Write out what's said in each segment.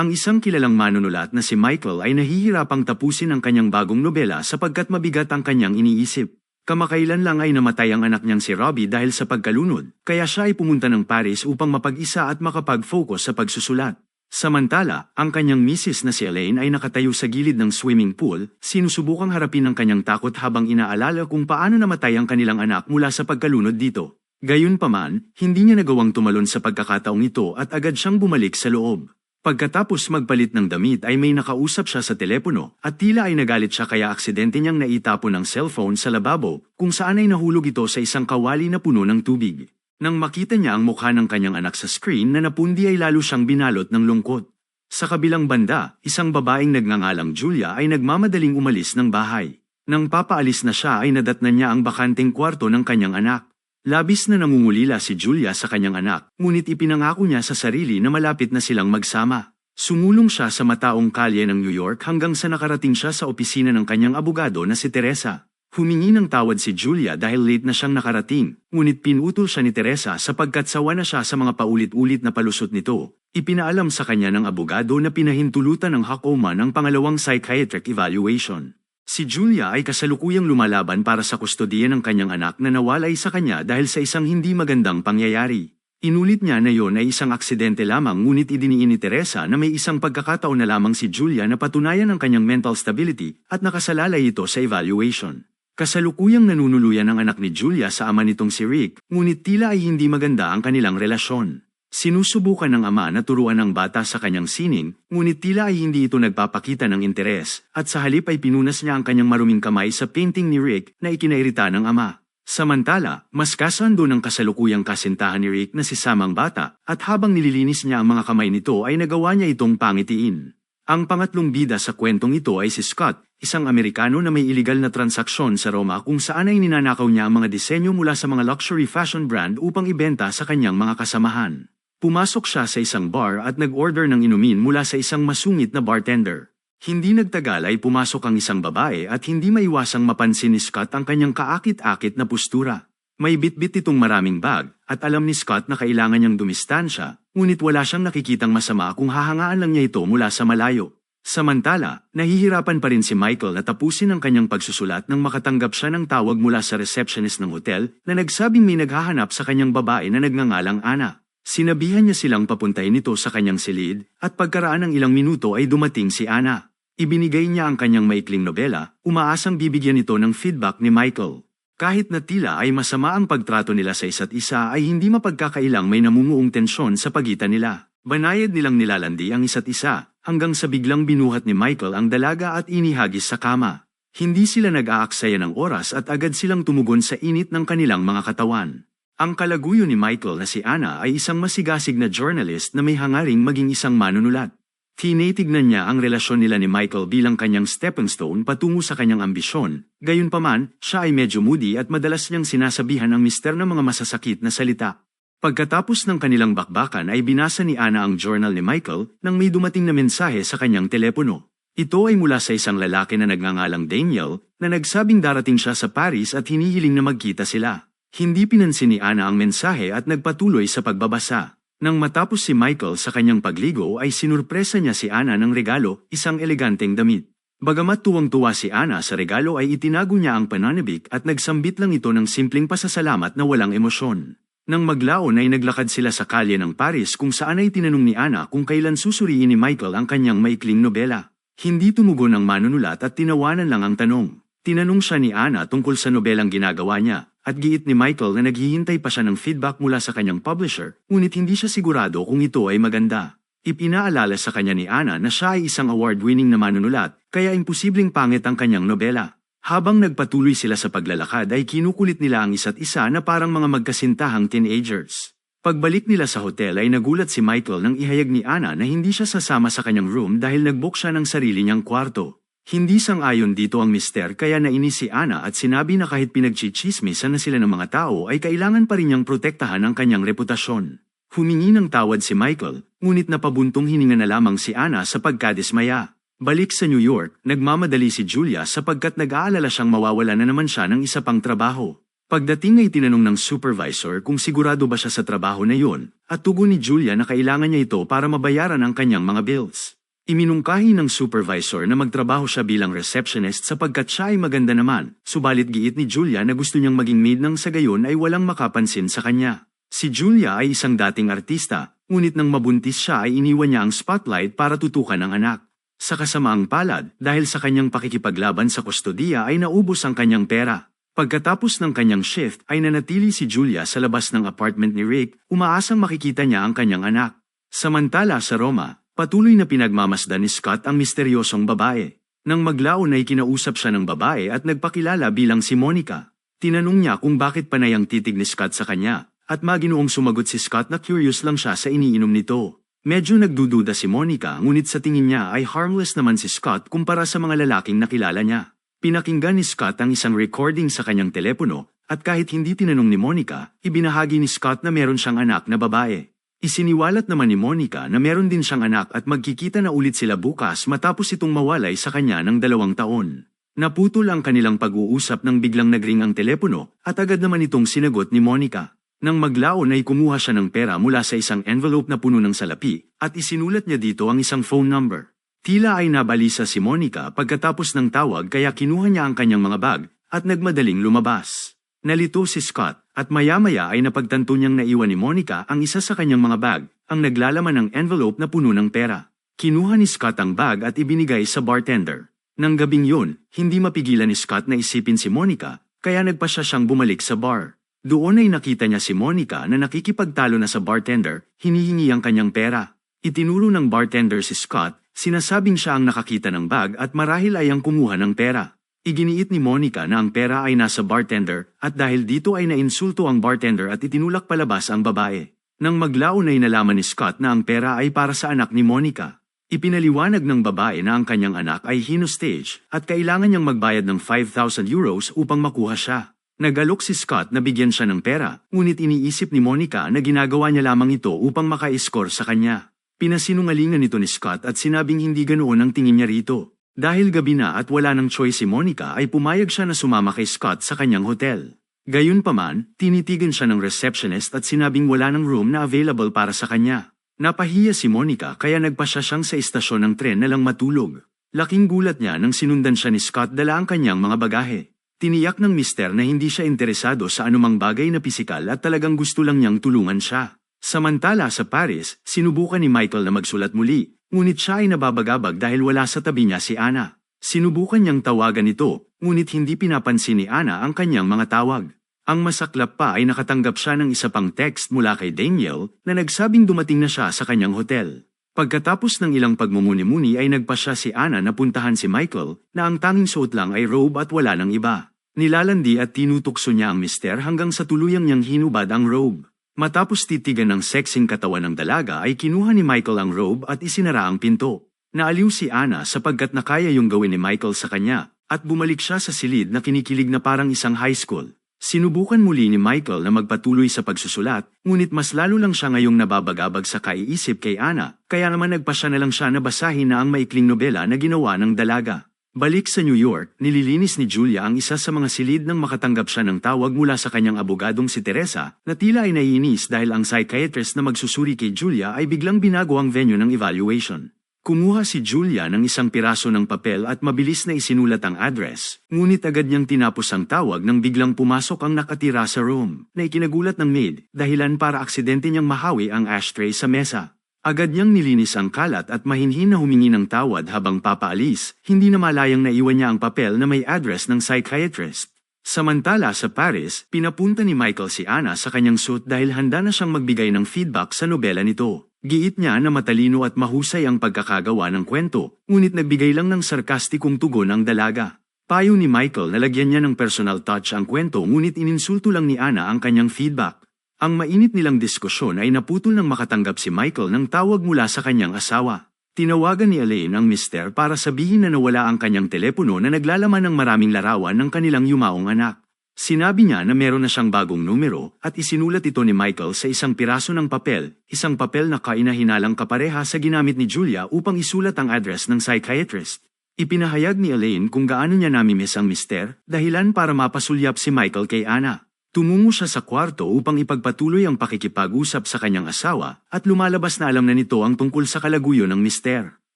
Ang isang kilalang manunulat na si Michael ay nahihirapang tapusin ang kanyang bagong nobela sapagkat mabigat ang kanyang iniisip. Kamakailan lang ay namatay ang anak niyang si Robbie dahil sa pagkalunod, kaya siya ay pumunta ng Paris upang mapag-isa at makapag-focus sa pagsusulat. Samantala, ang kanyang misis na si Elaine ay nakatayo sa gilid ng swimming pool, sinusubukang harapin ang kanyang takot habang inaalala kung paano namatay ang kanilang anak mula sa pagkalunod dito. Gayunpaman, hindi niya nagawang tumalon sa pagkakataong ito at agad siyang bumalik sa loob. Pagkatapos magpalit ng damit ay may nakausap siya sa telepono at tila ay nagalit siya kaya aksidente niyang naitapon ang cellphone sa lababo kung saan ay nahulog ito sa isang kawali na puno ng tubig. Nang makita niya ang mukha ng kanyang anak sa screen na napundi ay lalo siyang binalot ng lungkot. Sa kabilang banda, isang babaeng nagngangalang Julia ay nagmamadaling umalis ng bahay. Nang papaalis na siya ay nadatnan niya ang bakanteng kwarto ng kanyang anak. Labis na nangungulila si Julia sa kanyang anak, ngunit ipinangako niya sa sarili na malapit na silang magsama. Sumulong siya sa mataong kalye ng New York hanggang sa nakarating siya sa opisina ng kanyang abogado na si Teresa. Humingi ng tawad si Julia dahil late na siyang nakarating, ngunit pinutol siya ni Teresa sapagkat sawa na siya sa mga paulit-ulit na palusot nito. Ipinaalam sa kanya ng abogado na pinahintulutan ng hakoma ng pangalawang psychiatric evaluation. Si Julia ay kasalukuyang lumalaban para sa kustodiya ng kanyang anak na nawalay sa kanya dahil sa isang hindi magandang pangyayari. Inulit niya na yon ay isang aksidente lamang ngunit idiniin ni Teresa na may isang pagkakataon na lamang si Julia na patunayan ang kanyang mental stability at nakasalalay ito sa evaluation. Kasalukuyang nanunuluyan ang anak ni Julia sa ama nitong si Rick, ngunit tila ay hindi maganda ang kanilang relasyon. Sinusubukan ng ama na turuan ang bata sa kanyang sining, ngunit tila ay hindi ito nagpapakita ng interes, at sa halip ay pinunas niya ang kanyang maruming kamay sa painting ni Rick na ikinairita ng ama. Samantala, mas kasando ng kasalukuyang kasintahan ni Rick na si Samang bata, at habang nililinis niya ang mga kamay nito ay nagawa niya itong pangitiin. Ang pangatlong bida sa kwentong ito ay si Scott, isang Amerikano na may iligal na transaksyon sa Roma kung saan ay ninanakaw niya ang mga disenyo mula sa mga luxury fashion brand upang ibenta sa kanyang mga kasamahan. Pumasok siya sa isang bar at nag-order ng inumin mula sa isang masungit na bartender. Hindi nagtagal ay pumasok ang isang babae at hindi maiwasang mapansin ni Scott ang kanyang kaakit-akit na postura. May bitbit itong maraming bag at alam ni Scott na kailangan niyang dumistansya, ngunit wala siyang nakikitang masama kung hahangaan lang niya ito mula sa malayo. Samantala, nahihirapan pa rin si Michael na tapusin ang kanyang pagsusulat nang makatanggap siya ng tawag mula sa receptionist ng hotel na nagsabing may naghahanap sa kanyang babae na nagngangalang Ana. Sinabihan niya silang papuntahin ito sa kanyang silid, at pagkaraan ng ilang minuto ay dumating si Ana. Ibinigay niya ang kanyang maikling nobela, umaasang bibigyan ito ng feedback ni Michael. Kahit na tila ay masama ang pagtrato nila sa isa't isa ay hindi mapagkakailang may namumuong tensyon sa pagitan nila. Banayad nilang nilalandi ang isa't isa, hanggang sa biglang binuhat ni Michael ang dalaga at inihagis sa kama. Hindi sila nag-aaksaya ng oras at agad silang tumugon sa init ng kanilang mga katawan. Ang kalaguyo ni Michael na si Anna ay isang masigasig na journalist na may hangaring maging isang manunulat. Tinitignan niya ang relasyon nila ni Michael bilang kanyang stepping stone patungo sa kanyang ambisyon, gayunpaman, siya ay medyo moody at madalas niyang sinasabihan ang mister ng mga masasakit na salita. Pagkatapos ng kanilang bakbakan ay binasa ni Anna ang journal ni Michael nang may dumating na mensahe sa kanyang telepono. Ito ay mula sa isang lalaki na nagngangalang Daniel na nagsabing darating siya sa Paris at hinihiling na magkita sila. Hindi pinansin ni Ana ang mensahe at nagpatuloy sa pagbabasa. Nang matapos si Michael sa kanyang pagligo ay sinurpresa niya si Ana ng regalo, isang eleganteng damit. Bagamat tuwang-tuwa si Ana sa regalo ay itinago niya ang pananabik at nagsambit lang ito ng simpleng pasasalamat na walang emosyon. Nang maglaon ay naglakad sila sa kalye ng Paris kung saan ay tinanong ni Ana kung kailan susuriin ni Michael ang kanyang maikling nobela. Hindi tumugon ang manunulat at tinawanan lang ang tanong. Tinanong siya ni Ana tungkol sa nobelang ginagawa niya. At giit ni Michael na naghihintay pa siya ng feedback mula sa kanyang publisher, ngunit hindi siya sigurado kung ito ay maganda. Ipinaalala sa kanya ni Anna na siya ay isang award-winning na manunulat, kaya imposibleng pangit ang kanyang nobela. Habang nagpatuloy sila sa paglalakad ay kinukulit nila ang isa't isa na parang mga magkasintahang teenagers. Pagbalik nila sa hotel ay nagulat si Michael nang ihayag ni Anna na hindi siya sasama sa kanyang room dahil nagbook siya ng sarili niyang kwarto. Hindi sang-ayon dito ang mister kaya nainis si Ana at sinabi na kahit pinagchichismisan na sila ng mga tao ay kailangan pa rin niyang protektahan ang kanyang reputasyon. Humingi ng tawad si Michael, ngunit napabuntong hininga na lamang si Ana sa pagkadismaya. Balik sa New York, nagmamadali si Julia sapagkat nag-aalala siyang mawawala na naman siya ng isa pang trabaho. Pagdating ay tinanong ng supervisor kung sigurado ba siya sa trabaho na yun, at tugon ni Julia na kailangan niya ito para mabayaran ang kanyang mga bills. Iminungkahi ng supervisor na magtrabaho siya bilang receptionist sapagkat siya ay maganda naman, subalit giit ni Julia na gusto niyang maging maid nang sa gayon ay walang makapansin sa kanya. Si Julia ay isang dating artista, ngunit nang mabuntis siya ay iniwan niya ang spotlight para tutukan ang anak. Sa kasamaang palad, dahil sa kanyang pakikipaglaban sa kustodiya ay naubos ang kanyang pera. Pagkatapos ng kanyang shift ay nanatili si Julia sa labas ng apartment ni Rick, umaasang makikita niya ang kanyang anak. Samantala sa Roma, patuloy na pinagmamasdan ni Scott ang misteryosong babae. Nang maglaon ay kinausap siya ng babae at nagpakilala bilang si Monica. Tinanong niya kung bakit panay ang titig ni Scott sa kanya, at maginoong sumagot si Scott na curious lang siya sa iniinom nito. Medyo nagdududa si Monica ngunit sa tingin niya ay harmless naman si Scott kumpara sa mga lalaking nakilala niya. Pinakinggan ni Scott ang isang recording sa kanyang telepono at kahit hindi tinanong ni Monica, ibinahagi ni Scott na meron siyang anak na babae. Isiniwalat naman ni Monica na meron din siyang anak at magkikita na ulit sila bukas matapos itong mawalay sa kanya ng dalawang taon. Naputol ang kanilang pag-uusap nang biglang nagring ang telepono at agad naman itong sinagot ni Monica. Nang maglaon ay kumuha siya ng pera mula sa isang envelope na puno ng salapi at isinulat niya dito ang isang phone number. Tila ay nabalisa si Monica pagkatapos ng tawag kaya kinuha niya ang kanyang mga bag at nagmadaling lumabas. Nalito si Scott at maya-maya ay napagtanto niyang naiwan ni Monica ang isa sa kanyang mga bag, ang naglalaman ng envelope na puno ng pera. Kinuha ni Scott ang bag at ibinigay sa bartender. Nang gabing yun, hindi mapigilan ni Scott na isipin si Monica, kaya nagpa siya siyang bumalik sa bar. Doon ay nakita niya si Monica na nakikipagtalo na sa bartender, hinihingi ang kanyang pera. Itinuro ng bartender si Scott Sinasabing siya ang nakakita ng bag at marahil ay ang kumuha ng pera. Iginiit ni Monica na ang pera ay nasa bartender at dahil dito ay nainsulto ang bartender at itinulak palabas ang babae. Nang maglaon ay nalaman ni Scott na ang pera ay para sa anak ni Monica. Ipinaliwanag ng babae na ang kanyang anak ay hinostage at kailangan niyang magbayad ng 5,000 euros upang makuha siya. Nagalok si Scott na bigyan siya ng pera, ngunit iniisip ni Monica na ginagawa niya lamang ito upang maka-score sa kanya. Pinasinungalingan nito ni Scott at sinabing hindi ganoon ang tingin niya rito. Dahil gabi na at wala ng choice si Monica ay pumayag siya na sumama kay Scott sa kanyang hotel. Gayunpaman, tinitigan siya ng receptionist at sinabing wala ng room na available para sa kanya. Napahiya si Monica kaya nagpasya siyang sa istasyon ng tren na lang matulog. Laking gulat niya nang sinundan siya ni Scott dala ang kanyang mga bagahe. Tiniyak ng mister na hindi siya interesado sa anumang bagay na pisikal at talagang gusto lang niyang tulungan siya. Samantala sa Paris, sinubukan ni Michael na magsulat muli, ngunit siya ay nababagabag dahil wala sa tabi niya si Anna. Sinubukan niyang tawagan ito, ngunit hindi pinapansin ni Anna ang kanyang mga tawag. Ang masaklap pa ay nakatanggap siya ng isa pang text mula kay Daniel na nagsabing dumating na siya sa kanyang hotel. Pagkatapos ng ilang pagmumuni-muni ay nagpa siya si Anna na puntahan si Michael na ang tanging suot lang ay robe at wala ng iba. Nilalandi at tinutukso niya ang mister hanggang sa tuluyang niyang hinubad ang robe. Matapos titigan ng sexing katawan ng dalaga ay kinuha ni Michael ang robe at isinara ang pinto. Naaliw si Anna sapagkat nakaya yung gawin ni Michael sa kanya, at bumalik siya sa silid na kinikilig na parang isang high school. Sinubukan muli ni Michael na magpatuloy sa pagsusulat, ngunit mas lalo lang siya ngayong nababagabag sa kaiisip kay Anna, kaya naman nagpasya na lang siya na basahin na ang maikling nobela na ginawa ng dalaga. Balik sa New York, nililinis ni Julia ang isa sa mga silid nang makatanggap siya ng tawag mula sa kanyang abogadong si Teresa na tila ay naiinis dahil ang psychiatrist na magsusuri kay Julia ay biglang binago ang venue ng evaluation. Kumuha si Julia ng isang piraso ng papel at mabilis na isinulat ang address, ngunit agad niyang tinapos ang tawag nang biglang pumasok ang nakatira sa room, na ikinagulat ng maid, dahilan para aksidente niyang mahawi ang ashtray sa mesa. Agad niyang nilinis ang kalat at mahinhin na humingi ng tawad habang papaalis, hindi na malayang naiwan niya ang papel na may address ng psychiatrist. Samantala sa Paris, pinapunta ni Michael si Anna sa kanyang suit dahil handa na siyang magbigay ng feedback sa nobela nito. Giit niya na matalino at mahusay ang pagkakagawa ng kwento, ngunit nagbigay lang ng sarkastikong tugon ang dalaga. Payo ni Michael na lagyan niya ng personal touch ang kwento ngunit ininsulto lang ni Anna ang kanyang feedback. Ang mainit nilang diskusyon ay naputol nang makatanggap si Michael ng tawag mula sa kanyang asawa. Tinawagan ni Elaine ang mister para sabihin na nawala ang kanyang telepono na naglalaman ng maraming larawan ng kanilang yumaong anak. Sinabi niya na meron na siyang bagong numero at isinulat ito ni Michael sa isang piraso ng papel, isang papel na kainahinalang kapareha sa ginamit ni Julia upang isulat ang address ng psychiatrist. Ipinahayag ni Elaine kung gaano niya namimiss ang mister, dahilan para mapasulyap si Michael kay Anna. Tumungo siya sa kwarto upang ipagpatuloy ang pakikipag-usap sa kanyang asawa at lumalabas na alam na nito ang tungkol sa kalaguyo ng mister.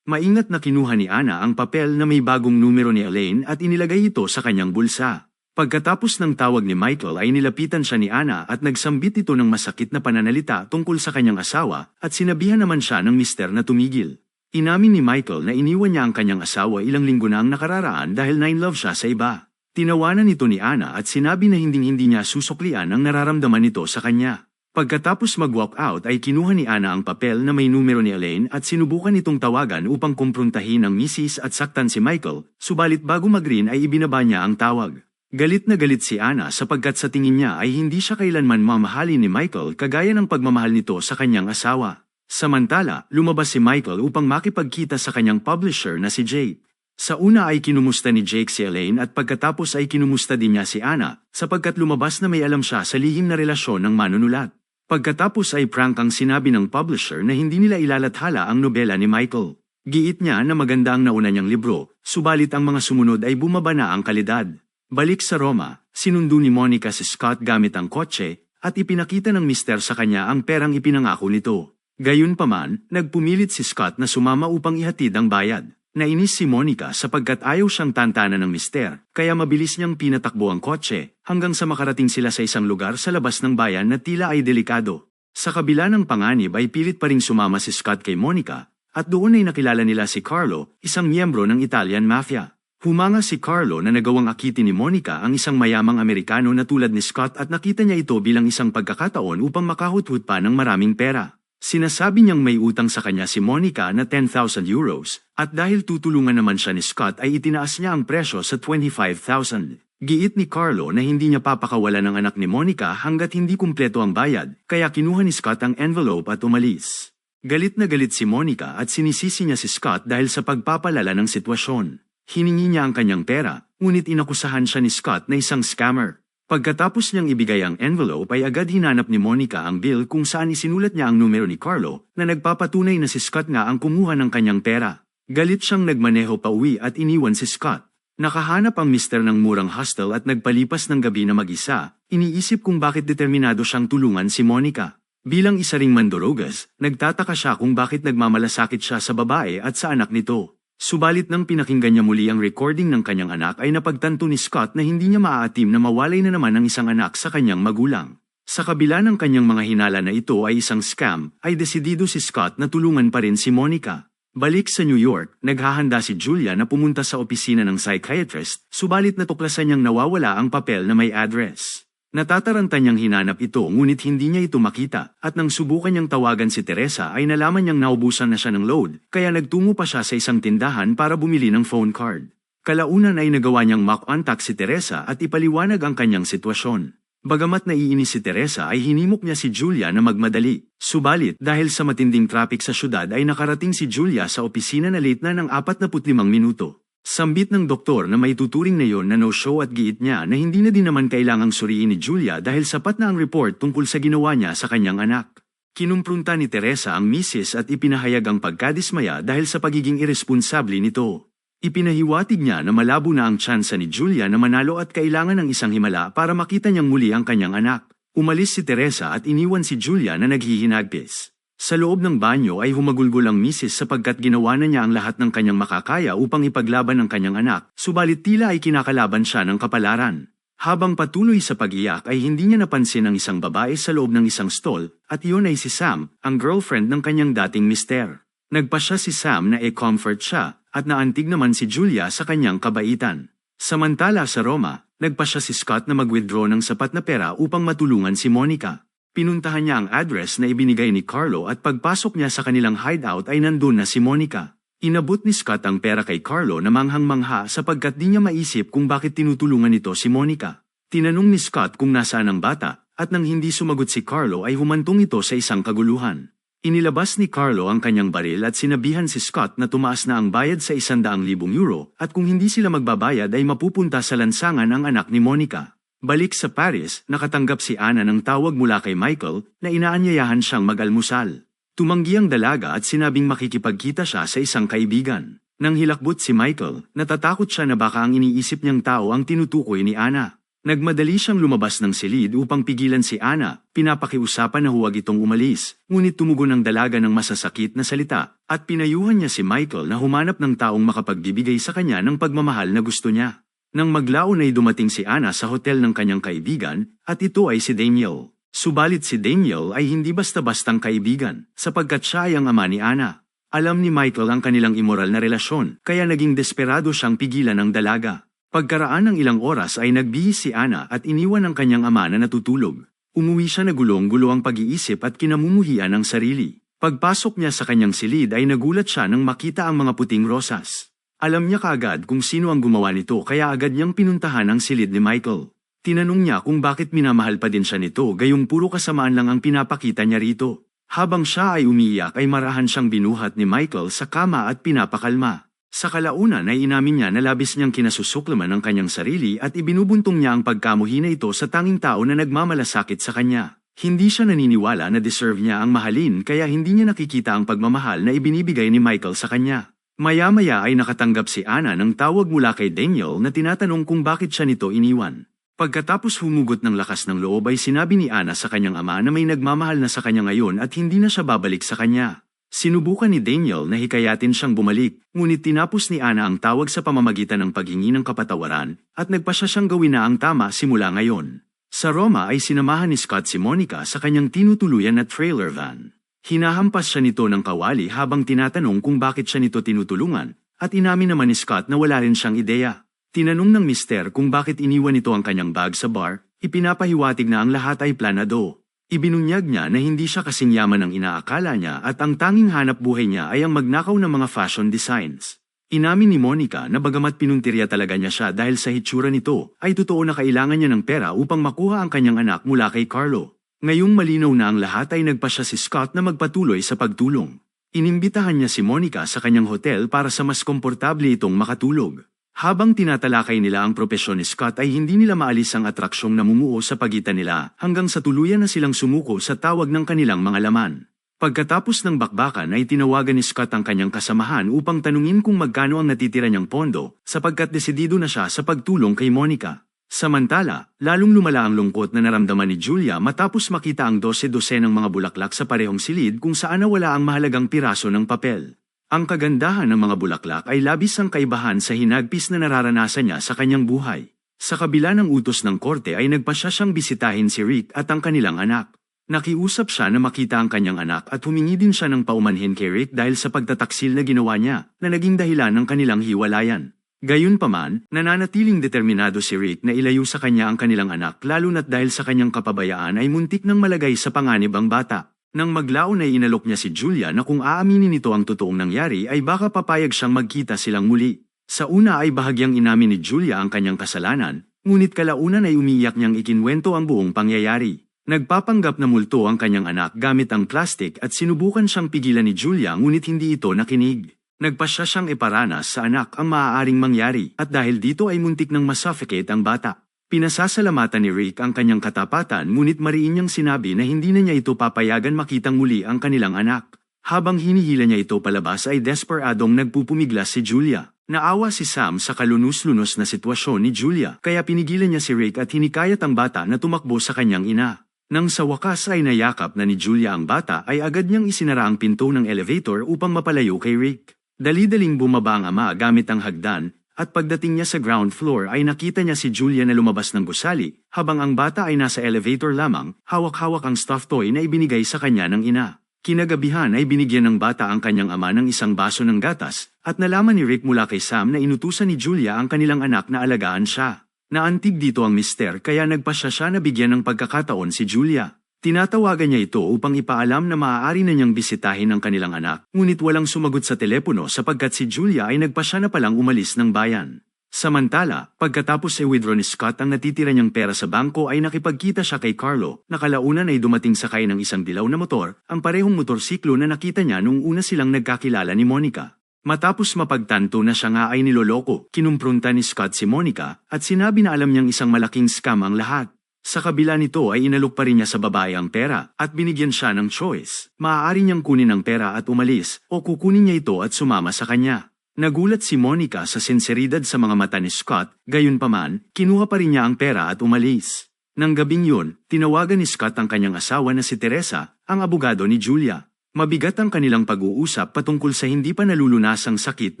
Maingat na kinuha ni Ana ang papel na may bagong numero ni Elaine at inilagay ito sa kanyang bulsa. Pagkatapos ng tawag ni Michael ay nilapitan siya ni Ana at nagsambit ito ng masakit na pananalita tungkol sa kanyang asawa at sinabihan naman siya ng mister na tumigil. Inamin ni Michael na iniwan niya ang kanyang asawa ilang linggo na ang nakararaan dahil nine-love siya sa iba. Tinawanan ito ni Ana at sinabi na hinding-hindi niya susuklian ang nararamdaman nito sa kanya. Pagkatapos mag-walk out ay kinuha ni Ana ang papel na may numero ni Elaine at sinubukan itong tawagan upang kumprontahin ang misis at saktan si Michael, subalit bago mag-green ay ibinaba niya ang tawag. Galit na galit si Ana sapagkat sa tingin niya ay hindi siya kailanman mamahalin ni Michael kagaya ng pagmamahal nito sa kanyang asawa. Samantala, lumabas si Michael upang makipagkita sa kanyang publisher na si Jake. Sa una ay kinumusta ni Jake si Elaine at pagkatapos ay kinumusta din niya si Ana sapagkat lumabas na may alam siya sa lihim na relasyon ng manunulat. Pagkatapos ay prank ang sinabi ng publisher na hindi nila ilalathala ang nobela ni Michael. Giit niya na maganda ang nauna niyang libro, subalit ang mga sumunod ay bumaba na ang kalidad. Balik sa Roma, sinundo ni Monica si Scott gamit ang kotse at ipinakita ng mister sa kanya ang perang ipinangako nito. Gayunpaman, nagpumilit si Scott na sumama upang ihatid ang bayad. Nainis si Monica sapagkat ayaw siyang tantanan ng mister, kaya mabilis niyang pinatakbo ang kotse hanggang sa makarating sila sa isang lugar sa labas ng bayan na tila ay delikado. Sa kabila ng panganib ay pilit pa ring sumama si Scott kay Monica, at doon ay nakilala nila si Carlo, isang miyembro ng Italian Mafia. Humanga si Carlo na nagawang akitin ni Monica ang isang mayamang Amerikano na tulad ni Scott at nakita niya ito bilang isang pagkakataon upang makahuthut pa ng maraming pera. Sinasabi niyang may utang sa kanya si Monica na 10,000 euros at dahil tutulungan naman siya ni Scott ay itinaas niya ang presyo sa 25,000. Giit ni Carlo na hindi niya papakawala ng anak ni Monica hanggat hindi kumpleto ang bayad kaya kinuha ni Scott ang envelope at umalis. Galit na galit si Monica at sinisisi niya si Scott dahil sa pagpapalala ng sitwasyon. Hiningi niya ang kanyang pera, ngunit inakusahan siya ni Scott na isang scammer. Pagkatapos niyang ibigay ang envelope ay agad hinanap ni Monica ang bill kung saan isinulat niya ang numero ni Carlo na nagpapatunay na si Scott nga ang kumuha ng kanyang pera. Galit siyang nagmaneho pa uwi at iniwan si Scott. Nakahanap ang mister ng murang hostel at nagpalipas ng gabi na mag-isa, iniisip kung bakit determinado siyang tulungan si Monica. Bilang isa ring mandorogas, nagtataka siya kung bakit nagmamalasakit siya sa babae at sa anak nito. Subalit nang pinakinggan niya muli ang recording ng kanyang anak ay napagtanto ni Scott na hindi niya maaatim na mawalay na naman ang isang anak sa kanyang magulang. Sa kabila ng kanyang mga hinala na ito ay isang scam, ay desidido si Scott na tulungan pa rin si Monica. Balik sa New York, naghahanda si Julia na pumunta sa opisina ng psychiatrist, subalit natuklasan niyang nawawala ang papel na may address. Natataranta niyang hinanap ito ngunit hindi niya ito makita at nang subukan niyang tawagan si Teresa ay nalaman niyang naubusan na siya ng load kaya nagtungo pa siya sa isang tindahan para bumili ng phone card. Kalaunan ay nagawa niyang mock-contact si Teresa at ipaliwanag ang kanyang sitwasyon. Bagamat naiinis si Teresa ay hinimok niya si Julia na magmadali. Subalit dahil sa matinding traffic sa syudad ay nakarating si Julia sa opisina na late na ng 45 minuto. Sambit ng doktor na may tuturing na yon na no-show at giit niya na hindi na din naman kailangang suriin ni Julia dahil sapat na ang report tungkol sa ginawa niya sa kanyang anak. Kinumprunta ni Teresa ang misis at ipinahayag ang pagkadismaya dahil sa pagiging irresponsable nito. Ipinahiwatig niya na malabo na ang tsansa ni Julia na manalo at kailangan ng isang himala para makita niyang muli ang kanyang anak. Umalis si Teresa at iniwan si Julia na naghihinagpis. Sa loob ng banyo ay humagulgol ang misis sapagkat ginawa na niya ang lahat ng kanyang makakaya upang ipaglaban ang kanyang anak, subalit tila ay kinakalaban siya ng kapalaran. Habang patuloy sa pag-iyak ay hindi niya napansin ang isang babae sa loob ng isang stall, at iyon ay si Sam, ang girlfriend ng kanyang dating mister. Nagpa siya si Sam na e-comfort siya, at naantig naman si Julia sa kanyang kabaitan. Samantala sa Roma, nagpa siya si Scott na mag-withdraw ng sapat na pera upang matulungan si Monica. Pinuntahan niya ang address na ibinigay ni Carlo at pagpasok niya sa kanilang hideout ay nandun na si Monica. Inabot ni Scott ang pera kay Carlo na manghang-mangha sapagkat di niya maisip kung bakit tinutulungan nito si Monica. Tinanong ni Scott kung nasaan ang bata, at nang hindi sumagot si Carlo ay humantong ito sa isang kaguluhan. Inilabas ni Carlo ang kanyang baril at sinabihan si Scott na tumaas na ang bayad sa 100,000 euro at kung hindi sila magbabayad ay mapupunta sa lansangan ang anak ni Monica. Balik sa Paris, nakatanggap si Ana ng tawag mula kay Michael na inaanyayahan siyang mag-almusal. Tumanggi ang dalaga at sinabing makikipagkita siya sa isang kaibigan. Nang hilakbot si Michael, natatakot siya na baka ang iniisip niyang tao ang tinutukoy ni Ana. Nagmadali siyang lumabas ng silid upang pigilan si Ana, pinapakiusapan na huwag itong umalis, ngunit tumugon ang dalaga ng masasakit na salita, at pinayuhan niya si Michael na humanap ng taong makapagbibigay sa kanya ng pagmamahal na gusto niya. Nang maglaon ay dumating si Ana sa hotel ng kanyang kaibigan, at ito ay si Daniel. Subalit si Daniel ay hindi basta-bastang kaibigan, sapagkat siya ay ang ama ni Ana. Alam ni Michael ang kanilang immoral na relasyon, kaya naging desperado siyang pigilan ng dalaga. Pagkaraan ng ilang oras ay nagbihis si Ana at iniwan ang kanyang ama na natutulog. Umuwi siya na gulong-gulo ang pag-iisip at kinamumuhian ng sarili. Pagpasok niya sa kanyang silid ay nagulat siya nang makita ang mga puting rosas. Alam niya kaagad kung sino ang gumawa nito kaya agad niyang pinuntahan ang silid ni Michael. Tinanong niya kung bakit minamahal pa din siya nito gayong puro kasamaan lang ang pinapakita niya rito. Habang siya ay umiiyak ay marahan siyang binuhat ni Michael sa kama at pinapakalma. Sa kalaunan ay inamin niya na labis niyang kinasusuklaman ang kanyang sarili at ibinubuntong niya ang pagkamuhi na ito sa tanging tao na nagmamalasakit sa kanya. Hindi siya naniniwala na deserve niya ang mahalin kaya hindi niya nakikita ang pagmamahal na ibinibigay ni Michael sa kanya. Maya-maya ay nakatanggap si Anna ng tawag mula kay Daniel na tinatanong kung bakit siya nito iniwan. Pagkatapos humugot ng lakas ng loob ay sinabi ni Anna sa kanyang ama na may nagmamahal na sa kanya ngayon at hindi na siya babalik sa kanya. Sinubukan ni Daniel na hikayatin siyang bumalik, ngunit tinapos ni Ana ang tawag sa pamamagitan ng paghingi ng kapatawaran, at nagpasya siyang gawin na ang tama simula ngayon. Sa Roma ay sinamahan ni Scott si Monica sa kanyang tinutuluyan na trailer van. Hinahampas siya nito ng kawali habang tinatanong kung bakit siya nito tinutulungan, at inamin naman ni Scott na wala rin siyang ideya. Tinanong ng mister kung bakit iniwan nito ang kanyang bag sa bar, ipinapahiwatig na ang lahat ay planado. Ibinunyag niya na hindi siya kasing yaman ang inaakala niya at ang tanging hanap buhay niya ay ang magnakaw ng mga fashion designs. Inamin ni Monica na bagamat pinuntirya talaga niya siya dahil sa hitsura nito, ay totoo na kailangan niya ng pera upang makuha ang kanyang anak mula kay Carlo. Ngayong malinaw na ang lahat ay nagpa siya si Scott na magpatuloy sa pagtulong. Inimbitahan niya si Monica sa kanyang hotel para sa mas komportable itong makatulog. Habang tinatalakay nila ang propesyon ni Scott ay hindi nila maalis ang atraksyong namumuo sa pagitan nila hanggang sa tuluyan na silang sumuko sa tawag ng kanilang mga laman. Pagkatapos ng bakbakan ay tinawagan ni Scott ang kanyang kasamahan upang tanungin kung magkano ang natitira niyang pondo sapagkat desidido na siya sa pagtulong kay Monica. Samantala, lalong lumala ang lungkot na naramdaman ni Julia matapos makita ang dose-dose ng mga bulaklak sa parehong silid kung saan nawala ang mahalagang piraso ng papel. Ang kagandahan ng mga bulaklak ay labis ang kaibahan sa hinagpis na nararanasan niya sa kanyang buhay. Sa kabila ng utos ng korte ay nagpasya siyang bisitahin si Rick at ang kanilang anak. Nakiusap siya na makita ang kanyang anak at humingi din siya ng paumanhin kay Rick dahil sa pagtataksil na ginawa niya na naging dahilan ng kanilang hiwalayan. Gayunpaman, nananatiling determinado si Rick na ilayo sa kanya ang kanilang anak lalo na't dahil sa kanyang kapabayaan ay muntik nang malagay sa panganib ang bata. Nang maglaon ay inalok niya si Julia na kung aaminin nito ang totoong nangyari ay baka papayag siyang magkita silang muli. Sa una ay bahagyang inamin ni Julia ang kanyang kasalanan, ngunit kalaunan ay umiyak niyang ikinwento ang buong pangyayari. Nagpapanggap na multo ang kanyang anak gamit ang plastic at sinubukan siyang pigilan ni Julia ngunit hindi ito nakinig. Nagpasya siyang iparanas sa anak ang maaaring mangyari at dahil dito ay muntik nang masuffocate ang bata. Pinasasalamatan ni Rick ang kanyang katapatan ngunit mariin niyang sinabi na hindi na niya ito papayagan makitang muli ang kanilang anak. Habang hinihila niya ito palabas ay desperadong nagpupumiglas si Julia. Naawa si Sam sa kalunos-lunos na sitwasyon ni Julia kaya pinigilan niya si Rick at hinikayat ang bata na tumakbo sa kanyang ina. Nang sa wakas ay nayakap na ni Julia ang bata ay agad niyang isinara ang pinto ng elevator upang mapalayo kay Rick. Dali-daling bumaba ang ama gamit ang hagdan at pagdating niya sa ground floor ay nakita niya si Julia na lumabas ng gusali, habang ang bata ay nasa elevator lamang, hawak-hawak ang stuffed toy na ibinigay sa kanya ng ina. Kinagabihan ay binigyan ng bata ang kanyang ama ng isang baso ng gatas, at nalaman ni Rick mula kay Sam na inutusan ni Julia ang kanilang anak na alagaan siya. Naantig dito ang mister kaya nagpasya siya na bigyan ng pagkakataon si Julia. Tinatawagan niya ito upang ipaalam na maaari na niyang bisitahin ang kanilang anak, ngunit walang sumagot sa telepono sapagkat si Julia ay nagpasya na palang umalis ng bayan. Samantala, pagkatapos ay withdraw ni Scott ang natitira niyang pera sa bangko ay nakipagkita siya kay Carlo, na kalaunan ay dumating sakay ng isang dilaw na motor, ang parehong motorsiklo na nakita niya nung una silang nagkakilala ni Monica. Matapos mapagtanto na siya nga ay niloloko, kinumprunta ni Scott si Monica at sinabi na alam niyang isang malaking scam ang lahat. Sa kabila nito ay inalok pa rin niya sa babae ang pera at binigyan siya ng choice. Maaari niyang kunin ang pera at umalis o kukunin niya ito at sumama sa kanya. Nagulat si Monica sa sinseridad sa mga mata ni Scott, gayunpaman, kinuha pa rin niya ang pera at umalis. Nang gabing yun, tinawagan ni Scott ang kanyang asawa na si Teresa, ang abogado ni Julia. Mabigat ang kanilang pag-uusap patungkol sa hindi pa nalulunasang sakit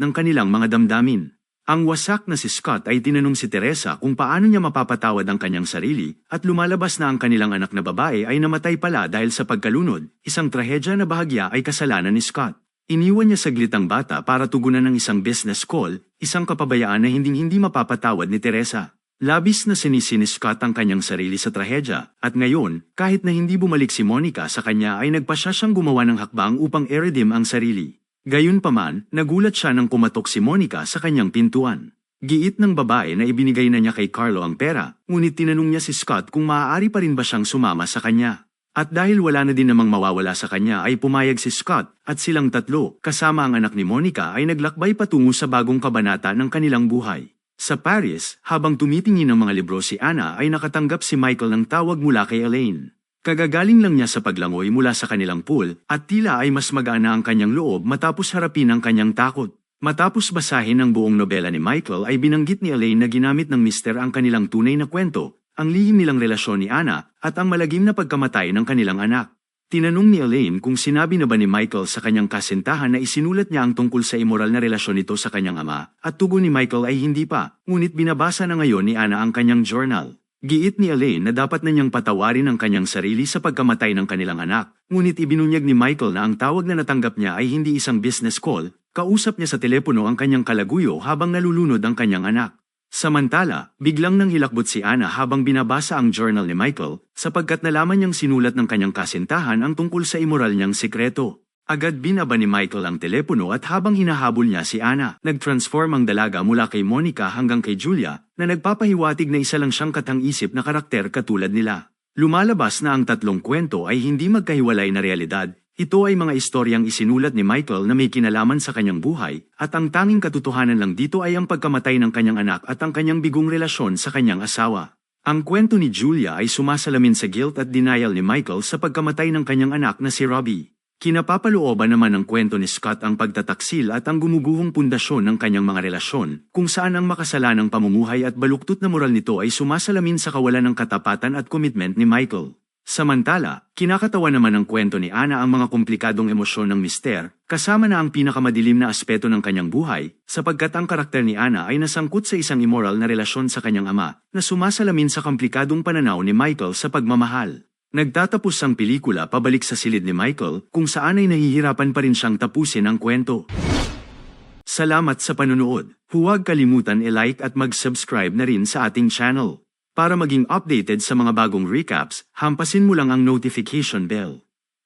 ng kanilang mga damdamin. Ang wasak na si Scott ay tinanong si Teresa kung paano niya mapapatawad ang kanyang sarili at lumalabas na ang kanilang anak na babae ay namatay pala dahil sa pagkalunod, isang trahedya na bahagya ay kasalanan ni Scott. Iniwan niya saglit ang bata para tugunan ng isang business call, isang kapabayaan na hinding-hindi mapapatawad ni Teresa. Labis na sinisi ni Scott ang kanyang sarili sa trahedya, at ngayon, kahit na hindi bumalik si Monica sa kanya ay nagpasya siyang gumawa ng hakbang upang eredim ang sarili. Gayunpaman, nagulat siya nang kumatok si Monica sa kanyang pintuan. Giit ng babae na ibinigay na niya kay Carlo ang pera, ngunit tinanong niya si Scott kung maaari pa rin ba siyang sumama sa kanya. At dahil wala na din namang mawawala sa kanya ay pumayag si Scott at silang tatlo kasama ang anak ni Monica ay naglakbay patungo sa bagong kabanata ng kanilang buhay. Sa Paris, habang tumitingin ng mga libro si Anna ay nakatanggap si Michael ng tawag mula kay Elaine. Kagagaling lang niya sa paglangoy mula sa kanilang pool at tila ay mas magana ang kanyang loob matapos harapin ang kanyang takot. Matapos basahin ang buong nobela ni Michael ay binanggit ni Elaine na ginamit ng mister ang kanilang tunay na kwento ang lihim nilang relasyon ni Anna at ang malagim na pagkamatay ng kanilang anak. Tinanong ni Elaine kung sinabi na ba ni Michael sa kanyang kasintahan na isinulat niya ang tungkol sa immoral na relasyon nito sa kanyang ama, at tugon ni Michael ay hindi pa, ngunit binabasa na ngayon ni Anna ang kanyang journal. Giit ni Elaine na dapat na niyang patawarin ang kanyang sarili sa pagkamatay ng kanilang anak, ngunit ibinunyag ni Michael na ang tawag na natanggap niya ay hindi isang business call, kausap niya sa telepono ang kanyang kalaguyo habang nalulunod ang kanyang anak. Samantala, biglang nang hilakbot si Anna habang binabasa ang journal ni Michael sapagkat nalaman niyang sinulat ng kanyang kasintahan ang tungkol sa immoral niyang sikreto. Agad binaba ni Michael ang telepono at habang hinahabol niya si Anna, nag-transform ang dalaga mula kay Monica hanggang kay Julia na nagpapahiwatig na isa lang siyang katang-isip na karakter katulad nila. Lumalabas na ang tatlong kwento ay hindi magkahiwalay na realidad ito ay mga istoryang isinulat ni Michael na may kinalaman sa kanyang buhay, at ang tanging katotohanan lang dito ay ang pagkamatay ng kanyang anak at ang kanyang bigong relasyon sa kanyang asawa. Ang kwento ni Julia ay sumasalamin sa guilt at denial ni Michael sa pagkamatay ng kanyang anak na si Robbie. Kinapapalooban naman ng kwento ni Scott ang pagtataksil at ang gumuguhong pundasyon ng kanyang mga relasyon, kung saan ang makasalanang pamumuhay at baluktot na moral nito ay sumasalamin sa kawalan ng katapatan at commitment ni Michael. Samantala, kinakatawa naman ng kwento ni Ana ang mga komplikadong emosyon ng mister, kasama na ang pinakamadilim na aspeto ng kanyang buhay, sapagkat ang karakter ni Ana ay nasangkot sa isang immoral na relasyon sa kanyang ama, na sumasalamin sa komplikadong pananaw ni Michael sa pagmamahal. Nagtatapos ang pelikula pabalik sa silid ni Michael, kung saan ay nahihirapan pa rin siyang tapusin ang kwento. Salamat sa panunood. Huwag kalimutan i-like at mag-subscribe na rin sa ating channel. Para maging updated sa mga bagong recaps, hampasin mo lang ang notification bell.